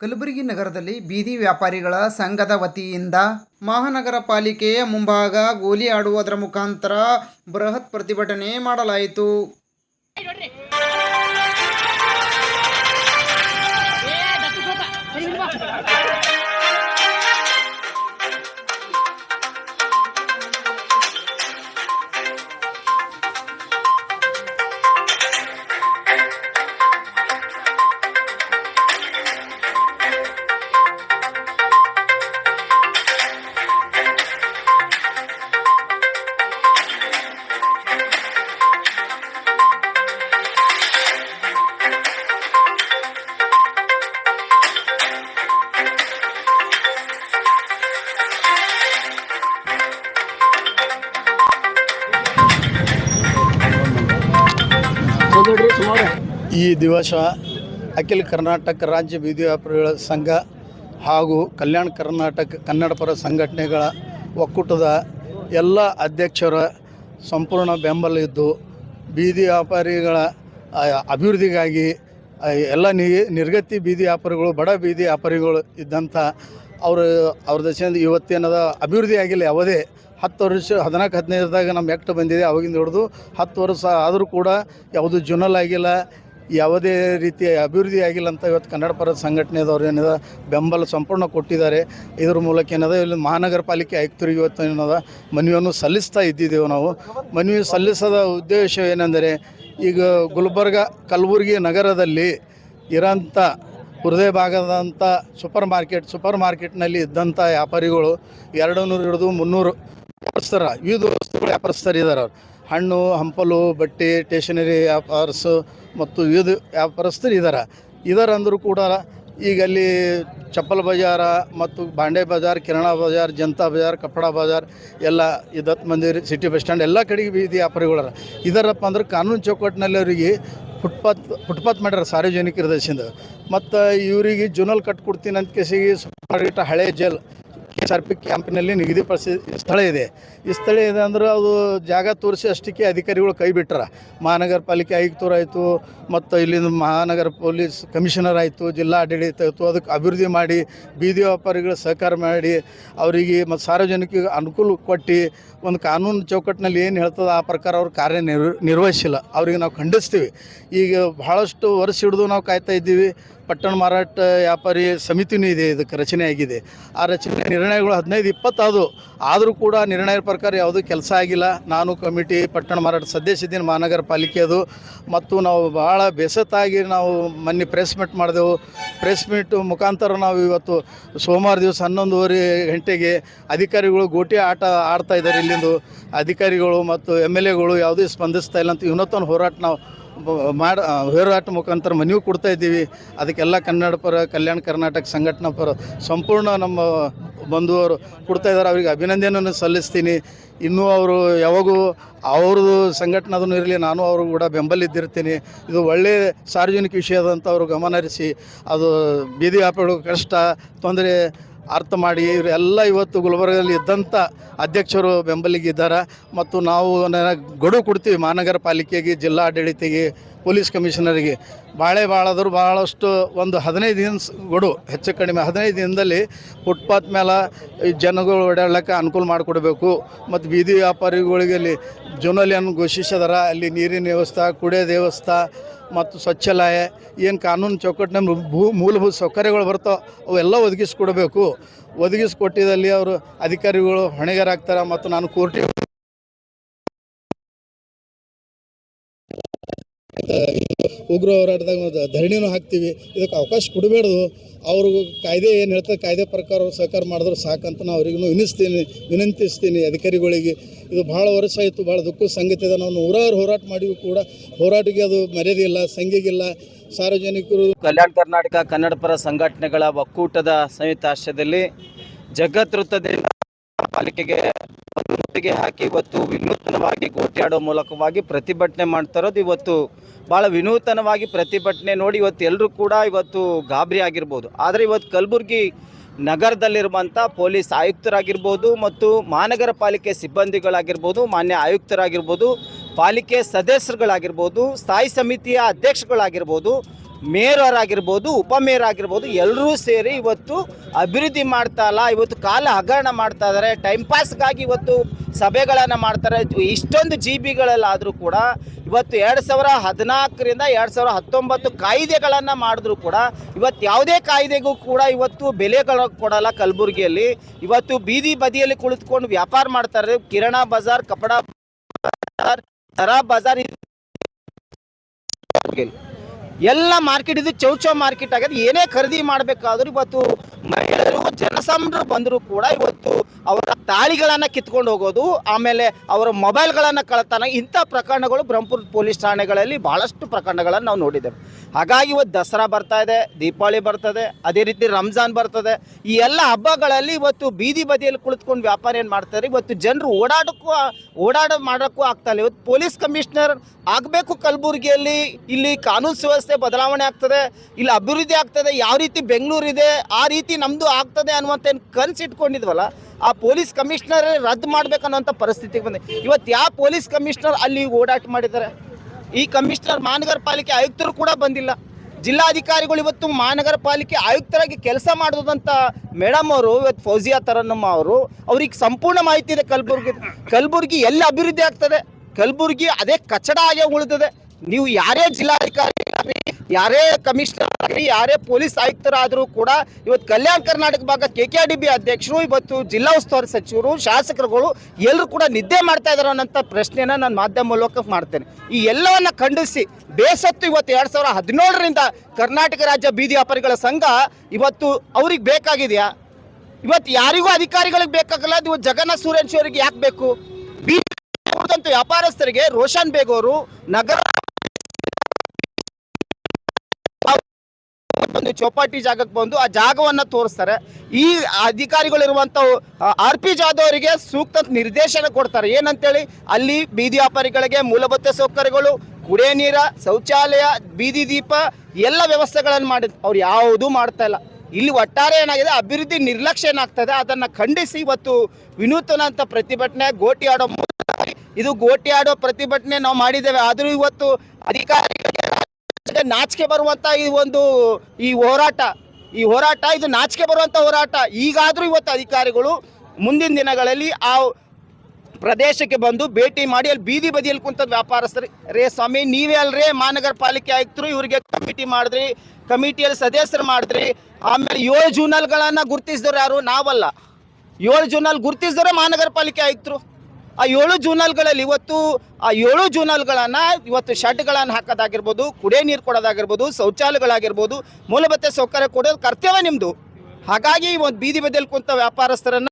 ಕಲಬುರಗಿ ನಗರದಲ್ಲಿ ಬೀದಿ ವ್ಯಾಪಾರಿಗಳ ಸಂಘದ ವತಿಯಿಂದ ಮಹಾನಗರ ಪಾಲಿಕೆಯ ಮುಂಭಾಗ ಗೋಲಿ ಆಡುವುದರ ಮುಖಾಂತರ ಬೃಹತ್ ಪ್ರತಿಭಟನೆ ಮಾಡಲಾಯಿತು. ಈ ದಿವಸ ಅಖಿಲ ಕರ್ನಾಟಕ ರಾಜ್ಯ ಬೀದಿ ವ್ಯಾಪಾರಿಗಳ ಸಂಘ ಹಾಗೂ ಕಲ್ಯಾಣ ಕರ್ನಾಟಕ ಕನ್ನಡಪರ ಸಂಘಟನೆಗಳ ಒಕ್ಕೂಟದ ಎಲ್ಲ ಅಧ್ಯಕ್ಷರ ಸಂಪೂರ್ಣ ಬೆಂಬಲ ಇದ್ದು ಬೀದಿ ವ್ಯಾಪಾರಿಗಳ ಅಭಿವೃದ್ಧಿಗಾಗಿ ಎಲ್ಲ ನಿರ್ಗತಿ ಬೀದಿ ವ್ಯಾಪಾರಿಗಳು, ಬಡ ಬೀದಿ ವ್ಯಾಪಾರಿಗಳು ಇದ್ದಂಥ ಅವರು, ಅವ್ರ ದಶೆಯಿಂದ ಇವತ್ತೇನದ ಅಭಿವೃದ್ಧಿ ಆಗಿಲ್ಲ ಯಾವುದೇ ಹತ್ತು ವರ್ಷ, ಹದಿನಾಲ್ಕು, ಹದಿನೈದರದಾಗ ನಮ್ಮ ಆ್ಯಕ್ಟ್ ಬಂದಿದೆ, ಅವಾಗಿಂದ ಹಿಡಿದು ಹತ್ತು ವರ್ಷ ಆದರೂ ಕೂಡ ಯಾವುದು ಜುನಲ್ ಆಗಿಲ್ಲ, ಯಾವುದೇ ರೀತಿಯ ಅಭಿವೃದ್ಧಿ ಆಗಿಲ್ಲ ಅಂತ ಇವತ್ತು ಕನ್ನಡ ಪರ ಸಂಘಟನೆದವ್ರು ಏನಿದೆ, ಬೆಂಬಲ ಸಂಪೂರ್ಣ ಕೊಟ್ಟಿದ್ದಾರೆ. ಇದ್ರ ಮೂಲಕ ಏನಿದೆ, ಇಲ್ಲಿ ಮಹಾನಗರ ಪಾಲಿಕೆ ಆಯುಕ್ತರಿಗೆ ಇವತ್ತು ಏನದ, ಮನವಿಯನ್ನು ಸಲ್ಲಿಸ್ತಾ ಇದ್ದಿದ್ದೇವೆ ನಾವು. ಮನವಿ ಸಲ್ಲಿಸದ ಉದ್ದೇಶ ಏನೆಂದರೆ, ಈಗ ಗುಲ್ಬರ್ಗ, ಕಲಬುರಗಿ ನಗರದಲ್ಲಿ ಇರೋಂಥ ಹೃದಯ ಭಾಗದಂಥ ಸೂಪರ್ ಮಾರ್ಕೆಟ್, ಸೂಪರ್ ಮಾರ್ಕೆಟ್ನಲ್ಲಿ ಇದ್ದಂಥ ವ್ಯಾಪಾರಿಗಳು ಎರಡು ನೂರು ಹಿಡಿದು ಮುನ್ನೂರು ವ್ಯಾಪಾರಸ್ಥರ, ವಿವಿಧ ವಸ್ತುಗಳ ವ್ಯಾಪಾರಸ್ಥರು ಇದ್ದಾರೆ ಅವ್ರು. ಹಣ್ಣು, ಹಂಪಲು, ಬಟ್ಟೆ ಸ್ಟೇಷನರಿ ವ್ಯಾಪಾರಸ್ ಮತ್ತು ವಿವಿಧ ವ್ಯಾಪಾರಸ್ಥರು ಇದ್ದಾರೆ ಇದಾರೆ ಅಂದರೂ ಕೂಡ ಈಗ ಅಲ್ಲಿ ಚಪ್ಪಲ್ ಬಜಾರ ಮತ್ತು ಬಾಂಡೆ ಬಜಾರ್, ಕಿರಣ ಬಜಾರ್, ಜನತಾ ಬಜಾರ್ ಕಪ್ಪಡ ಬಜಾರ್, ಎಲ್ಲ ಇದತ್ ಮಂದಿರ ಸಿಟಿ ಬಸ್ ಸ್ಟ್ಯಾಂಡ್, ಎಲ್ಲ ಕಡೆಗೆ ಬೀದಿ ವ್ಯಾಪಾರಿಗಳಾರ ಇದರಪ್ಪ ಅಂದ್ರೆ ಕಾನೂನು ಚೌಕಟ್ಟಿನಲ್ಲಿ ಅವರಿಗೆ ಫುಟ್ಪಾತ್ ಫುಟ್ಪಾತ್ ಮಾಡ್ಯಾರ ಸಾರ್ವಜನಿಕರ ದೇಶದಿಂದ ಮತ್ತು ಇವರಿಗೆ ಜುನಲ್ ಕಟ್ಕೊಡ್ತೀನಿ ಅಂತ ಕೇಸಿಗೆ ಸುಮಾರು ಹಳೆ ಜೈಲ್. ಆರ್ ಪಿ ಕ್ಯಾಂಪಿನಲ್ಲಿ ನಿಗದಿಪಡಿಸಿ ಸ್ಥಳ ಇದೆ. ಈ ಸ್ಥಳ ಇದೆ ಅಂದ್ರೆ ಅದು ಜಾಗ ತೋರಿಸಿ ಅಷ್ಟಕ್ಕೆ ಅಧಿಕಾರಿಗಳು ಕೈ ಬಿಟ್ರ ಮಹಾನಗರ ಪಾಲಿಕೆ ಆಯುಕ್ತರು ಆಯಿತು, ಮತ್ತು ಇಲ್ಲಿಂದ ಮಹಾನಗರ ಪೊಲೀಸ್ ಕಮಿಷನರ್ ಆಯಿತು, ಜಿಲ್ಲಾ ಆಡಳಿತ ಆಯಿತು, ಅದಕ್ಕೆ ಅಭಿವೃದ್ಧಿ ಮಾಡಿ, ಬೀದಿ ವ್ಯಾಪಾರಿಗಳ ಸಹಕಾರ ಮಾಡಿ, ಅವರಿಗೆ ಮತ್ತು ಸಾರ್ವಜನಿಕರಿಗೆ ಅನುಕೂಲ ಕೊಟ್ಟು, ಒಂದು ಕಾನೂನು ಚೌಕಟ್ಟಿನಲ್ಲಿ ಏನು ಹೇಳ್ತದೆ ಆ ಪ್ರಕಾರ ಅವ್ರು ಕಾರ್ಯ ನಿರ್ವ, ನಿರ್ವಹಿಸಿಲ್ಲ. ಅವರಿಗೆ ನಾವು ಖಂಡಿಸ್ತೀವಿ. ಈಗ ಬಹಳಷ್ಟು ವರ್ಷ ಹಿಡಿದು ನಾವು ಕಾಯ್ತಾ ಇದ್ದೀವಿ. ಪಟ್ಟಣ ಮಾರಾಟ ವ್ಯಾಪಾರಿ ಸಮಿತಿನೂ ಇದೆ, ಇದಕ್ಕೆ ರಚನೆ ಆಗಿದೆ ಆ ರಚನೆ ನಿರ್ಣಯಗಳು ಹದಿನೈದು ಇಪ್ಪತ್ತಾದವು ಆದರೂ ಕೂಡ ನಿರ್ಣಯದ ಪ್ರಕಾರ ಯಾವುದೂ ಕೆಲಸ ಆಗಿಲ್ಲ. ನಾನು ಕಮಿಟಿ, ಪಟ್ಟಣ ಮಾರಾಟ ಸದಸ್ಯದಿನ ಮಹಾನಗರ ಪಾಲಿಕೆಯದು ಮತ್ತು ನಾವು ಭಾಳ ಬೇಸತ್ತಾಗಿ ನಾವು ಮೊನ್ನೆ ಪ್ರೆಸ್ ಮೀಟ್ ಮಾಡಿದೆವು. ಪ್ರೆಸ್ ಮೀಟ್ ಮುಖಾಂತರ ನಾವು ಇವತ್ತು ಸೋಮವಾರ ದಿವಸ ಹನ್ನೊಂದುವರೆ ಗಂಟೆಗೆ ಅಧಿಕಾರಿಗಳು ಗೋಟಿ ಆಟ ಆಡ್ತಾ ಇದ್ದಾರೆ ಇಲ್ಲಿಂದು. ಅಧಿಕಾರಿಗಳು ಮತ್ತು ಎಂ ಎಲ್ ಎಗಳು ಯಾವುದೇ ಸ್ಪಂದಿಸ್ತಾ ಇಲ್ಲ ಅಂತ ಇವತ್ತೊಂದು ಹೋರಾಟ ನಾವು ಮಾಡ ಹೋರಾಟ ಮುಖಾಂತರ ಮನವಿ ಕೊಡ್ತಾ ಇದ್ದೀವಿ. ಅದಕ್ಕೆಲ್ಲ ಕನ್ನಡ ಪರ, ಕಲ್ಯಾಣ ಕರ್ನಾಟಕ ಸಂಘಟನಾ ಪರ ಸಂಪೂರ್ಣ ನಮ್ಮ ಬಂಧುವರು ಕೊಡ್ತಾ ಇದ್ದಾರೆ. ಅವರಿಗೆ ಅಭಿನಂದನೆಯನ್ನು ಸಲ್ಲಿಸ್ತೀನಿ. ಇನ್ನೂ ಅವರು ಯಾವಾಗೂ ಅವ್ರದ್ದು ಸಂಘಟನೆ ಇರಲಿ, ನಾನು ಅವರು ಕೂಡ ಬೆಂಬಲಿದ್ದಿರ್ತೀನಿ. ಇದು ಒಳ್ಳೆಯ ಸಾರ್ವಜನಿಕ ವಿಷಯದಂತ ಅವರು ಗಮನ ಹರಿಸಿ ಅದು ಬೀದಿ ವ್ಯಾಪಾರಿಗಳು ಕಷ್ಟ, ತೊಂದರೆ ಅರ್ಥ ಮಾಡಿ, ಇವರೆಲ್ಲ ಇವತ್ತು ಗುಲ್ಬರ್ಗದಲ್ಲಿ ಇದ್ದಂಥ ಅಧ್ಯಕ್ಷರು ಬೆಂಬಲಿಗಿದ್ದಾರೆ ಮತ್ತು ನಾವು ಗಡು ಕೊಡ್ತೀವಿ ಮಹಾನಗರ ಪಾಲಿಕೆಗೆ ಜಿಲ್ಲಾ ಆಡಳಿತಿಗೆ ಪೊಲೀಸ್ ಕಮಿಷನರಿಗೆ. ಭಾಳ ಭಾಳಾದರೂ ಭಾಳಷ್ಟು ಒಂದು ಹದಿನೈದು ದಿನ ಗೊಡು, ಹೆಚ್ಚು ಕಡಿಮೆ ಹದಿನೈದು ದಿನದಲ್ಲಿ ಫುಟ್ಪಾತ್ ಮೇಲೆ ಜನಗಳು ಓಡಾಡ್ಲಿಕ್ಕೆ ಅನುಕೂಲ ಮಾಡಿಕೊಡ್ಬೇಕು. ಮತ್ತು ಬೀದಿ ವ್ಯಾಪಾರಿಗಳಿಗೆ ಅಲ್ಲಿ ಜೋನಲಿಯನ್ನು ಘೋಷಿಸಿದಾರ, ಅಲ್ಲಿ ನೀರಿನ ವ್ಯವಸ್ಥೆ, ಕುಡಿಯೋ ವ್ಯವಸ್ಥೆ, ಮತ್ತು ಸ್ವಚ್ಛಾಲಯ, ಏನು ಕಾನೂನು ಚೌಕಟ್ಟಿನ ಭೂ, ಮೂಲಭೂತ ಸೌಕರ್ಯಗಳು ಬರ್ತಾವೆ, ಅವೆಲ್ಲ ಒದಗಿಸ್ಕೊಡ್ಬೇಕು. ಒದಗಿಸ್ಕೊಟ್ಟಿದಲ್ಲಿ ಅವರು ಅಧಿಕಾರಿಗಳು ಹೊಣೆಗಾರಾಗ್ತಾರೆ ಮತ್ತು ನಾನು ಕೋರ್ಟಿಗೆ ಉಗ್ರ ಹೋರಾಟದಾಗ ಧರಣಿನೂ ಹಾಕ್ತೀವಿ. ಇದಕ್ಕೆ ಅವಕಾಶ ಕೊಡಬೇಡ್ದು. ಅವ್ರಿಗೂ ಕಾಯ್ದೆ ಏನು ಹೇಳ್ತದೆ, ಕಾಯ್ದೆ ಪ್ರಕಾರ ಅವ್ರು ಸಹಕಾರ ಮಾಡಿದ್ರೆ ಸಾಕಂತ ನಾವು ಅವ್ರಿಗೂ ವಿನಿಸ್ತೀನಿ ವಿನಂತಿಸ್ತೀನಿ ಅಧಿಕಾರಿಗಳಿಗೆ. ಇದು ಭಾಳ ವರ್ಷ ಆಯಿತು, ಭಾಳ ದುಃಖ ಸಂಗತಿ ಇದೆ ನಾವು ನೂರಾರು ಹೋರಾಟ ಮಾಡಿಯೂ ಕೂಡ. ಹೋರಾಟಕ್ಕೆ ಅದು ಮರ್ಯಾದೆ ಸಂಘಿಗಿಲ್ಲ ಸಾರ್ವಜನಿಕರು ಕಲ್ಯಾಣ ಕರ್ನಾಟಕ ಕನ್ನಡ ಪರ ಸಂಘಟನೆಗಳ ಒಕ್ಕೂಟದ ಸಂಯುಕ್ತ ಆಶ್ರಯದಲ್ಲಿ ಜಗತ್ ವೃತ್ತದಿಂದ ಪಾಲಿಕೆಗೆ ಮುತ್ತಿಗೆ ಹಾಕಿ ಇವತ್ತು ವಿನೂತನವಾಗಿ ಕೋಟ್ಯಾಡೋ ಮೂಲಕವಾಗಿ ಪ್ರತಿಭಟನೆ ಮಾಡ್ತಾ ಇರೋದು. ಇವತ್ತು ಭಾಳ ವಿನೂತನವಾಗಿ ಪ್ರತಿಭಟನೆ ನೋಡಿ ಇವತ್ತು ಎಲ್ಲರೂ ಕೂಡ ಇವತ್ತು ಗಾಬರಿ ಆಗಿರ್ಬೋದು. ಆದರೆ ಇವತ್ತು ಕಲಬುರಗಿ ನಗರದಲ್ಲಿರುವಂಥ ಪೊಲೀಸ್ ಆಯುಕ್ತರಾಗಿರ್ಬೋದು ಮತ್ತು ಮಹಾನಗರ ಪಾಲಿಕೆ ಸಿಬ್ಬಂದಿಗಳಾಗಿರ್ಬೋದು, ಮಾನ್ಯ ಆಯುಕ್ತರಾಗಿರ್ಬೋದು, ಪಾಲಿಕೆ ಸದಸ್ಯರುಗಳಾಗಿರ್ಬೋದು, ಸ್ಥಾಯಿ ಸಮಿತಿಯ ಅಧ್ಯಕ್ಷಗಳಾಗಿರ್ಬೋದು, ಮೇಯರ್ ಆಗಿರ್ಬೋದು ಉಪಮೇಯರ್ ಆಗಿರ್ಬೋದು ಎಲ್ಲರೂ ಸೇರಿ ಇವತ್ತು ಅಭಿವೃದ್ಧಿ ಮಾಡ್ತಾ ಇಲ್ಲ ಇವತ್ತು ಕಾಲ ಹಗರಣ ಮಾಡ್ತಾ ಇದ್ದಾರೆ ಟೈಮ್ ಪಾಸ್ಗಾಗಿ ಇವತ್ತು ಸಭೆಗಳನ್ನು ಮಾಡ್ತಾರೆ ಇಷ್ಟೊಂದು ಜಿ ಬಿಗಳಲ್ಲಾದರೂ ಕೂಡ ಇವತ್ತು ಎರಡು ಸಾವಿರ ಹದಿನಾಲ್ಕರಿಂದ ಎರಡು ಸಾವಿರ ಹತ್ತೊಂಬತ್ತು ಕಾಯ್ದೆಗಳನ್ನು ಮಾಡಿದ್ರು ಕೂಡ ಇವತ್ತು ಯಾವುದೇ ಕಾಯ್ದೆಗೂ ಕೂಡ ಇವತ್ತು ಬೆಲೆಗಳು ಕೊಡಲ್ಲ ಕಲಬುರಗಿಯಲ್ಲಿ. ಇವತ್ತು ಬೀದಿ ಬದಿಯಲ್ಲಿ ಕುಳಿತುಕೊಂಡು ವ್ಯಾಪಾರ ಮಾಡ್ತಾರೆ ಕಿರಣ ಬಜಾರ್, ಕಪಡ ಬಜಾರ್, ತರ ಬಜಾರ್ ಎಲ್ಲ ಮಾರ್ಕೆಟ್ ಇದು ಚೌಚೌ ಮಾರ್ಕೆಟ್ ಆಗಿದೆ. ಏನೇ ಖರೀದಿ ಮಾಡಬೇಕಾದ್ರೂ ಇವತ್ತು ಮಹಿಳೆಯರು ಜನಸಾಮಾನ್ಯರು ಬಂದರೂ ಕೂಡ ಇವತ್ತು ಅವರ ತಾಳಿಗಳನ್ನು ಕಿತ್ಕೊಂಡು ಹೋಗೋದು, ಆಮೇಲೆ ಅವರ ಮೊಬೈಲ್ಗಳನ್ನು ಕಳತನ, ಇಂಥ ಪ್ರಕರಣಗಳು ಬ್ರಹ್ಮಪುರ ಪೊಲೀಸ್ ಠಾಣೆಗಳಲ್ಲಿ ಭಾಳಷ್ಟು ಪ್ರಕರಣಗಳನ್ನು ನಾವು ನೋಡಿದ್ದೇವೆ. ಹಾಗಾಗಿ ಇವತ್ತು ದಸರಾ ಬರ್ತಾ ಇದೆ, ದೀಪಾವಳಿ ಬರ್ತದೆ, ಅದೇ ರೀತಿ ರಂಜಾನ್ ಬರ್ತದೆ. ಈ ಎಲ್ಲ ಹಬ್ಬಗಳಲ್ಲಿ ಇವತ್ತು ಬೀದಿ ಬದಿಯಲ್ಲಿ ಕುಳಿತುಕೊಂಡು ವ್ಯಾಪಾರ ಏನು ಮಾಡ್ತಾರೆ, ಇವತ್ತು ಜನರು ಓಡಾಡೋಕ್ಕೂ ಓಡಾಡ ಮಾಡೋಕ್ಕೂ ಆಗ್ತಾ ಇಲ್ಲ. ಇವತ್ತು ಪೊಲೀಸ್ ಕಮಿಷನರ್ ಆಗಬೇಕು ಕಲಬುರಗಿಯಲ್ಲಿ, ಇಲ್ಲಿ ಕಾನೂನು ಸುವ್ಯವಸ್ಥೆ ಬದಲಾವಣೆ ಆಗ್ತದೆ, ಇಲ್ಲಿ ಅಭಿವೃದ್ಧಿ ಆಗ್ತದೆ, ಯಾವ ರೀತಿ ಬೆಂಗಳೂರಿದೆ, ಆ ರೀತಿ ನಮ್ಮದು ಆಗ್ತದೆ ಅನ್ನುವಂಥ ಏನು ಇಟ್ಕೊಂಡಿದ್ವಲ್ಲ ಆ ಪೊಲೀಸ್ ಕಮಿಷನರ್ ರದ್ದು ಮಾಡ್ಬೇಕನ್ನುವಂಥ ಪರಿಸ್ಥಿತಿಗೆ ಬಂದೆ. ಇವತ್ತು ಯಾವ ಪೊಲೀಸ್ ಕಮಿಷನರ್ ಅಲ್ಲಿ ಓಡಾಟ ಮಾಡಿದ್ದಾರೆ? ಈ ಕಮಿಷನರ್ ಮಹಾನಗರ ಪಾಲಿಕೆ ಆಯುಕ್ತರು ಕೂಡ ಬಂದಿಲ್ಲ. ಜಿಲ್ಲಾಧಿಕಾರಿಗಳು ಇವತ್ತು ಮಹಾನಗರ ಪಾಲಿಕೆ ಆಯುಕ್ತರಾಗಿ ಕೆಲಸ ಮಾಡೋದಂತ ಮೇಡಮ್ ಅವರು, ಇವತ್ತು ಫೌಜಿಯಾ ತರನ್ನಮ್ಮ ಅವರು, ಅವ್ರಿಗೆ ಸಂಪೂರ್ಣ ಮಾಹಿತಿ ಇದೆ ಕಲಬುರ್ಗಿ. ಕಲಬುರ್ಗಿ ಎಲ್ಲಿ ಅಭಿವೃದ್ಧಿ ಆಗ್ತದೆ? ಕಲಬುರ್ಗಿ ಅದೇ ಕಚಡ ಆಗೇ ಉಳಿದಿದೆ. ನೀವು ಯಾರೇ ಜಿಲ್ಲಾಧಿಕಾರಿ ಆಗಲಿ ಯಾರೇ ಕಮಿಷನರ್ ಆಗಲಿ, ಯಾರೇ ಪೊಲೀಸ್ ಆಯುಕ್ತರಾದರೂ ಕೂಡ ಇವತ್ತು ಕಲ್ಯಾಣ ಕರ್ನಾಟಕ ಭಾಗ ಕೆ ಕೆ ಡಿ ಬಿ ಅಧ್ಯಕ್ಷರು, ಇವತ್ತು ಜಿಲ್ಲಾ ಉಸ್ತುವಾರಿ ಸಚಿವರು, ಶಾಸಕರುಗಳು ಎಲ್ಲರೂ ಕೂಡ ನಿದ್ದೆ ಮಾಡ್ತಾ ಇದ್ದಾರೆ ಅನ್ನೋಂಥ ಪ್ರಶ್ನೆನ ನಾನು ಮಾಧ್ಯಮ ಮೂಲಕ ಮಾಡ್ತೇನೆ. ಈ ಎಲ್ಲವನ್ನ ಖಂಡಿಸಿ, ಬೇಸತ್ತು ಇವತ್ತು ಎರಡು ಸಾವಿರ ಹದಿನೇಳರಿಂದ ಕರ್ನಾಟಕ ರಾಜ್ಯ ಬೀದಿ ವ್ಯಾಪಾರಿಗಳ ಸಂಘ ಇವತ್ತು ಅವ್ರಿಗೆ ಬೇಕಾಗಿದೆಯಾ? ಇವತ್ತು ಯಾರಿಗೂ ಅಧಿಕಾರಿಗಳಿಗೆ ಬೇಕಾಗಲ್ಲ ಇವತ್ತು ಜಗನ್ನಾಥ್ ಸೂರ್ಯವಂಶಿ ಅವರಿಗೆ ಯಾಕೆ ಬೇಕು? ಬೀದಿ ವ್ಯಾಪಾರಸ್ಥರಿಗೆ ರೋಷನ್ ಬೇಗ್ ಅವರು ನಗರ ಒಂದು ಚೌಪಾಟಿ ಜಾಗಕ್ಕೆ ಬಂದು ಆ ಜಾಗವನ್ನ ತೋರಿಸ್ತಾರೆ. ಈ ಅಧಿಕಾರಿಗಳಿರುವಂತ ಆರ್ ಪಿ ಜಾಧವ್ ಅವರಿಗೆ ಸೂಕ್ತ ನಿರ್ದೇಶನ ಕೊಡ್ತಾರೆ. ಏನಂತೇಳಿ? ಅಲ್ಲಿ ಬೀದಿ ವ್ಯಾಪಾರಿಗಳಿಗೆ ಮೂಲಭೂತ ಸೌಕರ್ಯಗಳು, ಕುಡಿಯ ನೀರ, ಶೌಚಾಲಯ, ಬೀದಿ ದೀಪ, ಎಲ್ಲ ವ್ಯವಸ್ಥೆಗಳನ್ನು ಮಾಡಿದ್, ಅವ್ರು ಯಾವುದೂ ಮಾಡ್ತಾ ಇಲ್ಲ. ಇಲ್ಲಿ ಒಟ್ಟಾರೆ ಏನಾಗಿದೆ? ಅಭಿವೃದ್ಧಿ ನಿರ್ಲಕ್ಷ್ಯ ಏನಾಗ್ತದೆ? ಅದನ್ನ ಖಂಡಿಸಿ ಇವತ್ತು ವಿನೂತನ ಅಂತ ಪ್ರತಿಭಟನೆ ಗೋಟಿ ಆಡೋ ಇದು ಗೋಟಿ ಆಡೋ ಪ್ರತಿಭಟನೆ ನಾವು ಮಾಡಿದ್ದೇವೆ. ಆದರೂ ಇವತ್ತು ಅಧಿಕಾರಿಗಳಿಗೆ ರಾಜ್ಯಕ್ಕೆ ನಾಚಿಕೆ ಬರುವಂತ ಈ ಒಂದು ಈ ಹೋರಾಟ. ಈ ಹೋರಾಟ ಇದು ನಾಚಿಕೆ ಬರುವಂತ ಹೋರಾಟ. ಈಗಾದರೂ ಇವತ್ತು ಅಧಿಕಾರಿಗಳು ಮುಂದಿನ ದಿನಗಳಲ್ಲಿ ಆ ಪ್ರದೇಶಕ್ಕೆ ಬಂದು ಭೇಟಿ ಮಾಡಿ ಅಲ್ಲಿ ಬೀದಿ ಬದಿಯಲ್ಲಿ ಕುಂತ ವ್ಯಾಪಾರಸ್ಥರು ರೇ ಸ್ವಾಮಿ, ನೀವೇ ಅಲ್ರೇ ಮಹಾನಗರ ಪಾಲಿಕೆ ಆಯುಕ್ತರು ಇವರಿಗೆ ಕಮಿಟಿ ಮಾಡಿದ್ರಿ, ಕಮಿಟಿಯಲ್ಲಿ ಸದಸ್ಯರು ಮಾಡಿದ್ರಿ. ಆಮೇಲೆ ಏಳು ಜೂನಲ್ಗಳನ್ನು ಗುರುತಿಸಿದವ್ರು ಯಾರು? ನಾವಲ್ಲ. ಏಳು ಜೂನಲ್ಲಿ ಗುರುತಿಸಿದವರೇ ಮಹಾನಗರ ಪಾಲಿಕೆ ಆಯುಕ್ತರು. ಆ ಏಳು ಜೂನಲ್ಗಳಲ್ಲಿ ಇವತ್ತು ಆ ಏಳು ಜೂನಲ್ಗಳನ್ನು ಇವತ್ತು ಶೆಡ್ಗಳನ್ನು ಹಾಕೋದಾಗಿರ್ಬೋದು, ಕುಡಿಯೋ ನೀರು ಕೊಡೋದಾಗಿರ್ಬೋದು, ಶೌಚಾಲಯಗಳಾಗಿರ್ಬೋದು, ಮೂಲಭೂತ ಸೌಕರ್ಯ ಕೊಡೋದು ಕರ್ತವ್ಯ ನಿಮ್ಮದು ಹಾಗಾಗಿ ಒಂದು ಬೀದಿ ಬದಲ್ ಕುಂತ ವ್ಯಾಪಾರಸ್ಥರನ್ನು